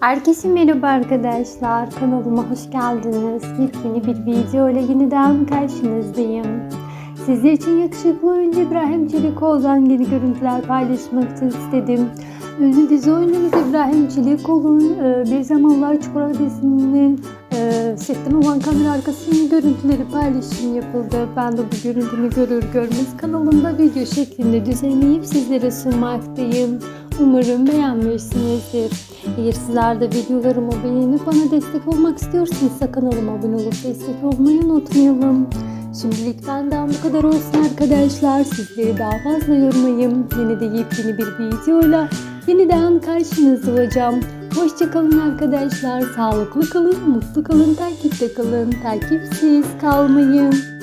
Herkese merhaba arkadaşlar. Kanalıma hoş geldiniz. Yepyeni bir video ile yeniden karşınızdayım. Sizler için yakışıklı oyuncu İbrahim Çelikoğlu'dan yeni görüntüler paylaşmak istedim. Ünlü dizi oyuncumuz İbrahim Çelikoğlu'nun e, bir zamanlar Çukurova dizisinin e, setten olan kamera arkasının görüntüleri paylaşım yapıldı. Ben de bu görüntümü görür görmez kanalımda video şeklinde düzenleyip sizlere sunmaktayım. Umarım beğenmişsinizdir. Eğer sizler de videolarımı beğenip bana destek olmak istiyorsanız kanalıma abone olup destek olmayı unutmayalım. Şimdilik benden bu kadar olsun arkadaşlar. Sizleri daha fazla yormayayım. Yine de yepyeni bir videoyla yeniden karşınızda olacağım. Hoşçakalın arkadaşlar. Sağlıklı kalın, mutlu kalın, takipte kalın. Takipsiz kalmayın.